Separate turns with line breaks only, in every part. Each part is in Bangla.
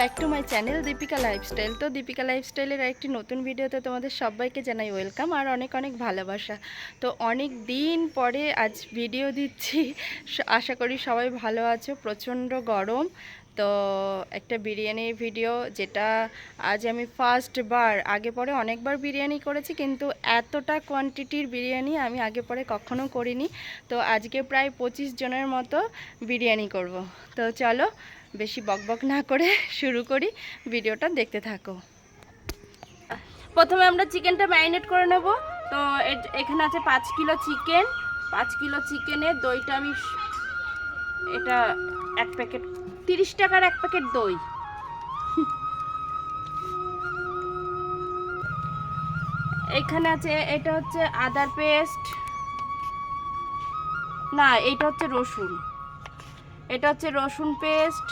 মাই চ্যানেল দীপিকা লাইফস্টাইল তো দীপিকা লাইফস্টাইলের একটি নতুন ভিডিওতে তোমাদের সবাইকে জানাই ওয়েলকাম আর অনেক অনেক ভালোবাসা। তো অনেক দিন পরে আজ ভিডিও দিচ্ছি। আশা করি সবাই ভালো আছো, প্রচণ্ড গরম। তো একটা বিরিয়ানির ভিডিও যেটা আজ আমি ফার্স্ট বার, আগে পরে অনেকবার বিরিয়ানি করেছি, কিন্তু এতটা কোয়ান্টিটির বিরিয়ানি আমি আগে পরে কখনো করিনি। তো আজকে প্রায় পঁচিশ জনের মতো বিরিয়ানি করব। তো চলো, বেশি বকবক না করে শুরু করি। ভিডিওটা দেখতে থাকো। প্রথমে আমরা চিকেনটা ম্যারিনেট করে নেব। তো এখানে আছে পাঁচ কিলো চিকেন পাঁচ কিলো চিকেনের দইটা আমি এটা এক প্যাকেট তিরিশ টাকার এক প্যাকেট দই। এখানে আছে, এটা হচ্ছে আদার পেস্ট। না, এটা হচ্ছে রসুন। এটা হচ্ছে রসুন পেস্ট।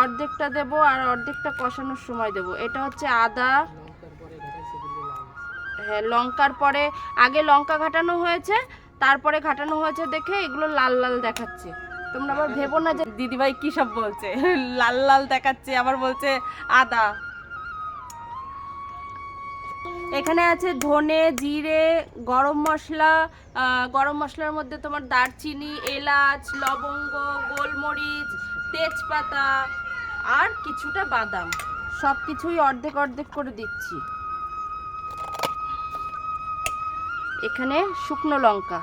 অর্ধেকটা দেব আর অর্ধেকটা কষানোর সময় দেব। এটা হচ্ছে আদা। হ্যাঁ লঙ্কার পরে, আগে লঙ্কা ঘাটানো হয়েছে, তারপরে ঘাটানো হয়েছে দেখে এগুলো লাল লাল দেখাচ্ছে। তোমরা আবার ভেবো না যে দিদিভাই কী সব বলছে? লাল লাল দেখাচ্ছে, আবার বলছে আদা। এখানে আছে ধনে, জিরে, গরম মশলা গরম মশলার মধ্যে তোমার দারচিনি, এলাচ, লবঙ্গ, গোলমরিচ, তেজপাতা, আর কিছুটা বাদাম। সব কিছুই অর্ধেক অর্ধেক করে দিচ্ছি। এখানে শুকনো লঙ্কা।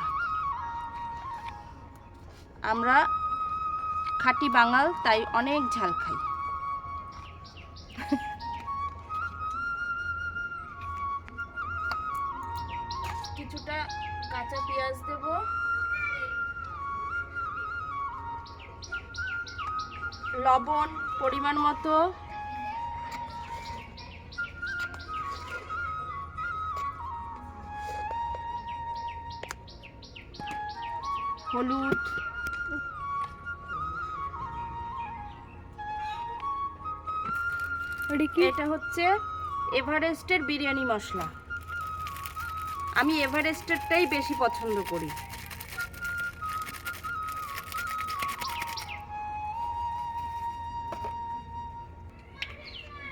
আমরা খাঁটি বাঙাল তাই অনেক ঝাল খাই। কিছুটা কাঁচা পেঁয়াজ দেব। লবণ পরিমাণ মতো। হলুদ। এটা হচ্ছে এভারেস্টের বিরিয়ানি মশলা। আমি এভারেস্টেরটাই বেশি পছন্দ করি।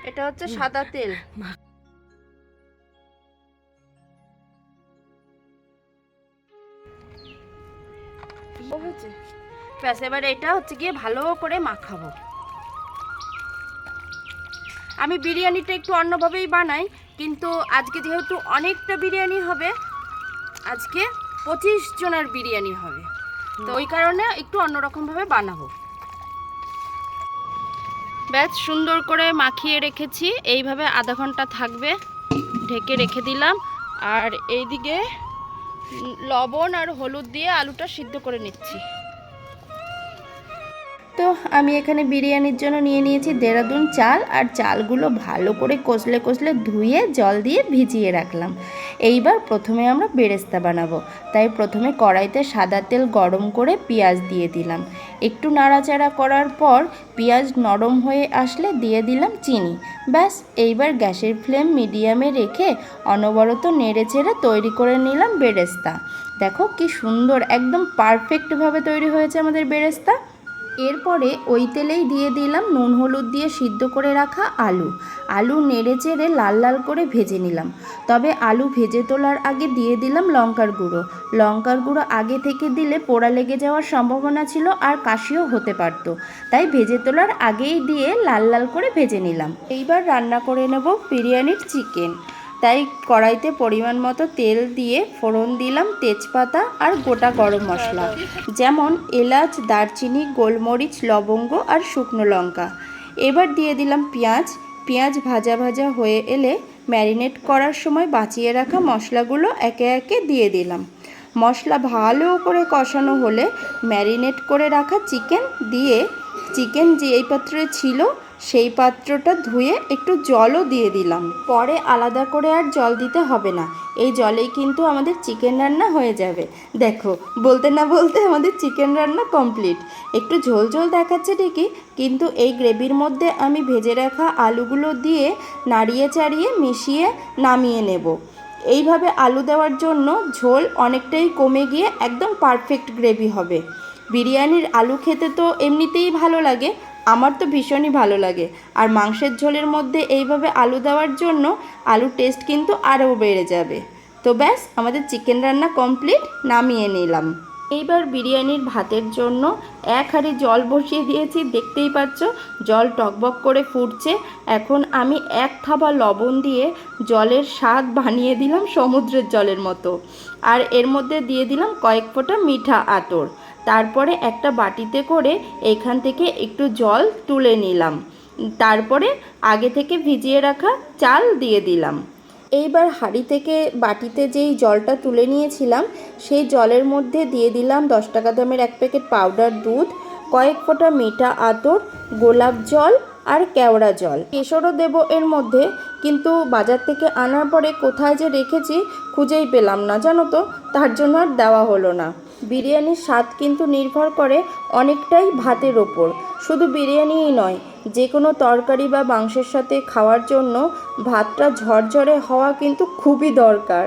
এটা হচ্ছে সাদা তেল। ব্যাস এবার এটা হচ্ছে গিয়ে ভালো করে মাখাবো। আমি বিরিয়ানিটা একটু অন্যভাবেই বানাই, কিন্তু আজকে যেহেতু অনেকটা বিরিয়ানি হবে, আজকে পঁচিশ জনের বিরিয়ানি হবে। তো ওই কারণে একটু অন্যরকমভাবে বানাবো। ব্যাস, সুন্দর করে মাখিয়ে রেখেছি। এইভাবে আধা ঘণ্টা থাকবে, ঢেকে রেখে দিলাম। আর এইদিকে লবণ আর হলুদ দিয়ে আলুটা সিদ্ধ করে নিচ্ছি। তো আমি এখানে বিরিয়ানির জন্য নিয়ে নিয়েছি দেরাদুন চাল আর চালগুলো ভালো করে কষলে কষলে ধুয়ে জল দিয়ে ভিজিয়ে রাখলাম। এইবার প্রথমে আমরা বেরেস্তা বানাবো। তাই প্রথমে কড়াইতে সাদা তেল গরম করে পেঁয়াজ দিয়ে দিলাম। একটু নাড়াচাড়া করার পর পেঁয়াজ নরম হয়ে আসলে দিয়ে দিলাম চিনি। ব্যাস, এইবার গ্যাসের ফ্লেম মিডিয়ামে রেখে অনবরত নেড়ে চেড়ে তৈরি করে নিলাম বেরেস্তা। দেখো কি সুন্দর, একদম পারফেক্টভাবে তৈরি হয়েছে আমাদের বেরেস্তা। এরপরে ওই তেলেই দিয়ে দিলাম নুন হলুদ দিয়ে সিদ্ধ করে রাখা আলু। আলু নেড়ে চেড়ে লাল লাল করে ভেজে নিলাম। তবে আলু ভেজে তোলার আগে দিয়ে দিলাম লঙ্কার গুঁড়ো। লঙ্কার গুঁড়ো আগে থেকে দিলে পোড়া লেগে যাওয়ার সম্ভাবনা ছিল আর কাশিও হতে পারত। তাই ভেজে তোলার আগেই দিয়ে লাল লাল করে ভেজে নিলাম। এইবার রান্না করে নেব বিরিয়ানির চিকেন। তাই কড়াইতে পরিমাণ মতো তেল দিয়ে ফোড়ন দিলাম তেজপাতা আর গোটা গরম মশলা। যেমন এলাচ, দারচিনি, গোলমরিচ, লবঙ্গ আর শুকনো লঙ্কা। এবার দিয়ে দিলাম পেঁয়াজ। পেঁয়াজ ভাজা ভাজা হয়ে এলে ম্যারিনেট করার সময় বাঁচিয়ে রাখা মশলাগুলো একে একে দিয়ে দিলাম। মশলা ভালো করে কষানো হলে ম্যারিনেট করে রাখা চিকেন দিয়ে, চিকেন যে এই পাত্রে ছিল সেই পাত্রটা ধুয়ে একটু জলও দিয়ে দিলাম। পরে আলাদা করে আর জল দিতে হবে না। এই জলেই কিন্তু আমাদের চিকেন রান্না হয়ে যাবে। দেখো, বলতে না বলতে আমাদের চিকেন রান্না কমপ্লিট একটু ঝোল ঝোল দেখাচ্ছে ঠিকই, কিন্তু এই গ্রেভির মধ্যে আমি ভেজে রাখা আলুগুলো দিয়ে নাড়িয়ে চাড়িয়ে মিশিয়ে নামিয়ে নেব। এইভাবে আলু দেওয়ার জন্য ঝোল অনেকটাই কমে গিয়ে একদম পারফেক্ট গ্রেভি হবে। বিরিয়ানির আলু খেতে তো এমনিতেই ভালো লাগে আমার তো ভীষণই ভালো লাগে। আর মাংসের ঝোলের মধ্যে এইভাবে আলু দেওয়ার জন্য আলুর টেস্ট কিন্তু আরও বেড়ে যাবে। তো ব্যাস, আমাদের চিকেন রান্না কমপ্লিট নামিয়ে নিলাম। এইবার বিরিয়ানির ভাতের জন্য এক হাঁড়ি জল বসিয়ে দিয়েছি, দেখতেই পাচ্ছ, জল টকবক করে ফুটছে। এখন আমি এক থাবা লবণ দিয়ে জলের স্বাদ বানিয়ে দিলাম সমুদ্রের জলের মতো। আর এর মধ্যে দিয়ে দিলাম কয়েক ফোঁটা মিঠা আতর। তারপরে একটা বাটিতে করে এখান থেকে একটু জল তুলে নিলাম। তারপরে আগে থেকে ভিজিয়ে রাখা চাল দিয়ে দিলাম। এইবার হাঁড়ি থেকে বাটিতে যেই জলটা তুলে নিয়েছিলাম, সেই জলের মধ্যে দিয়ে দিলাম দশ টাকা দামের এক প্যাকেট পাউডার দুধ, কয়েক ফোঁটা মিঠা আতর, গোলাপ জল আর কেওড়া জল। কেশরও দেব এর মধ্যে, কিন্তু বাজার থেকে আনার পরে কোথায় যে রেখেছি খুঁজেই পেলাম না, জানো তো? তার জন্য আর দেওয়া হলো না। বিরিয়ানির স্বাদ কিন্তু নির্ভর করে অনেকটাই ভাতের ওপর। শুধু বিরিয়ানিই নয় যে কোনো তরকারি বা মাংসের সাথে খাওয়ার জন্য ভাতটা ঝরঝরে হওয়া কিন্তু খুবই দরকার।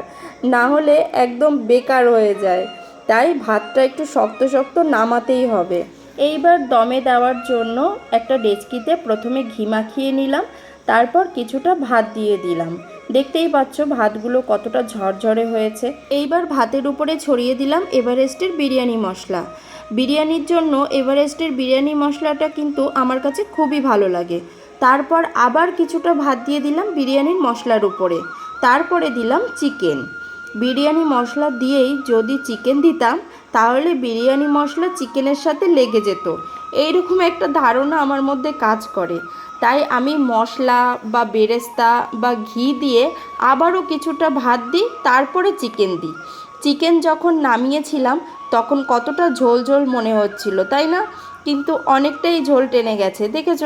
না হলে একদম বেকার হয়ে যায়। তাই ভাতটা একটু শক্ত শক্ত নামাতেই হবে। এইবার দমে দেওয়ার জন্য একটা ডেচকিতে প্রথমে ঘি মাখিয়ে নিলাম, তারপর কিছুটা ভাত দিয়ে দিলাম। দেখতেই পাচ্ছ ভাতগুলো কতটা ঝরঝরে হয়েছে। এইবার ভাতের উপরে ছড়িয়ে দিলাম এভারেস্টের বিরিয়ানি মশলা। বিরিয়ানির জন্য এভারেস্টের বিরিয়ানি মশলাটা কিন্তু আমার কাছে খুবই ভালো লাগে। তারপর আবার কিছুটা ভাত দিয়ে দিলাম বিরিয়ানির মশলার উপরে। তারপরে দিলাম চিকেন। বিরিয়ানি মশলা দিয়েই যদি চিকেন দিতাম তাহলে বিরিয়ানি মশলা চিকেনের সাথে লেগে যেত। এইরকম একটা ধারণা আমার মধ্যে কাজ করে। তাই আমি মশলা বা বেরেস্তা বা ঘি দিয়ে আবারও কিছুটা ভাত দিই, তারপরে চিকেন দিই। চিকেন যখন নামিয়েছিলাম, তখন কতটা ঝোল ঝোল মনে হচ্ছিল, তাই না? কিন্তু অনেকটাই ঝোল টেনে গেছে, দেখেছ?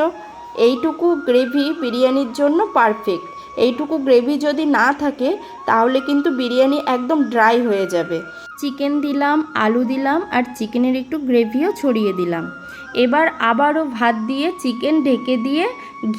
এইটুকু গ্রেভি বিরিয়ানির জন্য পারফেক্ট এইটুকু গ্রেভি যদি না থাকে, তাহলে কিন্তু বিরিয়ানি একদম ড্রাই হয়ে যাবে। চিকেন দিলাম, আলু দিলাম, আর চিকেনের একটু গ্রেভিও ছড়িয়ে দিলাম। এবার আবারও ভাত দিয়ে চিকেন ঢেকে দিয়ে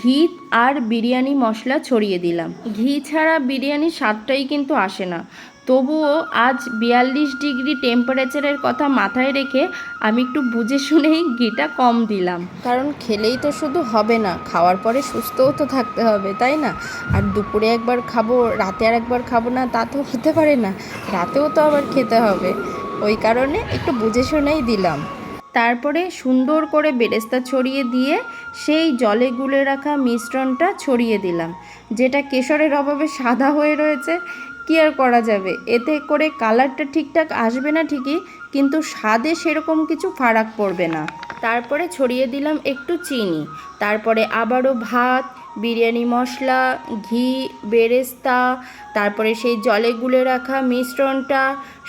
ঘি আর বিরিয়ানি মশলা ছড়িয়ে দিলাম। ঘি ছাড়া বিরিয়ানির স্বাদটাই কিন্তু আসে না। তবুও আজ বিয়াল্লিশ ডিগ্রি টেম্পারেচারের কথা মাথায় রেখে আমি একটু বুঝে শুনেই ঘিটা কম দিলাম। কারণ খেলেই তো শুধু হবে না খাওয়ার পরে সুস্থও তো থাকতে হবে তাই না? আর দুপুরে একবার খাব রাতে আর একবার খাব না তা তো হতে পারে না রাতেও তো আবার খেতে হবে। ওই কারণে একটু বুঝে শুনেই দিলাম। তারপরে সুন্দর করে বেরেস্তা ছড়িয়ে দিয়ে সেই জলে গুলে রাখা মিশ্রণটা ছড়িয়ে দিলাম যেটা কেশরের অভাবে সাদা হয়ে রয়েছে। কি আর করা যাবে? এতে করে কালারটা ঠিকঠাক আসবে না ঠিকই, কিন্তু স্বাদে সেরকম কিছু ফারাক পড়বে না। তারপরে ছড়িয়ে দিলাম একটু চিনি। তারপরে আবারও ভাত বিরিয়ানি মশলা, ঘি, বেরেস্তা, তারপরে সেই জলে গুলে রাখা মিশ্রণটা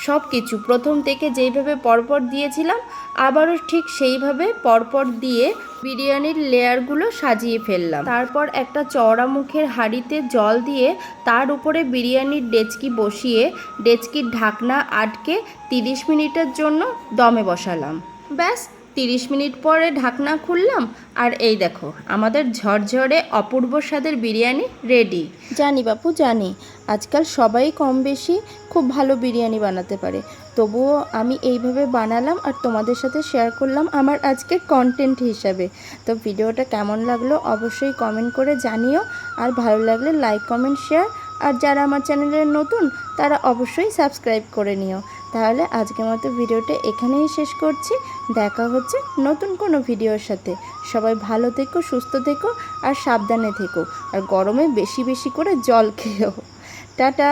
সব কিছু প্রথম থেকে যেইভাবে পরপর দিয়েছিলাম, আবারও ঠিক সেইভাবে পরপর দিয়ে বিরিয়ানির লেয়ারগুলো সাজিয়ে ফেললাম। তারপর একটা চওড়া মুখের হাঁড়িতে জল দিয়ে তার উপরে বিরিয়ানির ডেচকি বসিয়ে ডেচকির ঢাকনা আটকে তিরিশ মিনিটের জন্য দমে বসালাম। ব্যাস তিরিশ মিনিট পরে ঢাকনা খুললাম, আর এই দেখো, আমাদের ঝরঝরে অপূর্ব স্বাদের বিরিয়ানি রেডি জানি বাপু, জানি। আজকাল সবাই কম বেশি খুব ভালো বিরিয়ানি বানাতে পারে। তবুও আমি এইভাবে বানালাম আর তোমাদের সাথে শেয়ার করলাম আমার আজকের কন্টেন্ট হিসাবে। তো ভিডিওটা কেমন লাগল অবশ্যই কমেন্ট করে জানিও, আর ভালো লাগলে লাইক কমেন্ট শেয়ার আর যারা আমার চ্যানেলের নতুন, তারা অবশ্যই সাবস্ক্রাইব করে নিও। তাহলে আজকের মতো ভিডিওটা এখানেই শেষ করছি। দেখা হচ্ছে নতুন কোনো ভিডিওর সাথে। সবাই ভালো থেকো, সুস্থ থেকো আর সাবধানে থেকো। আর গরমে বেশি বেশি করে জল খেয়েও। টাটা!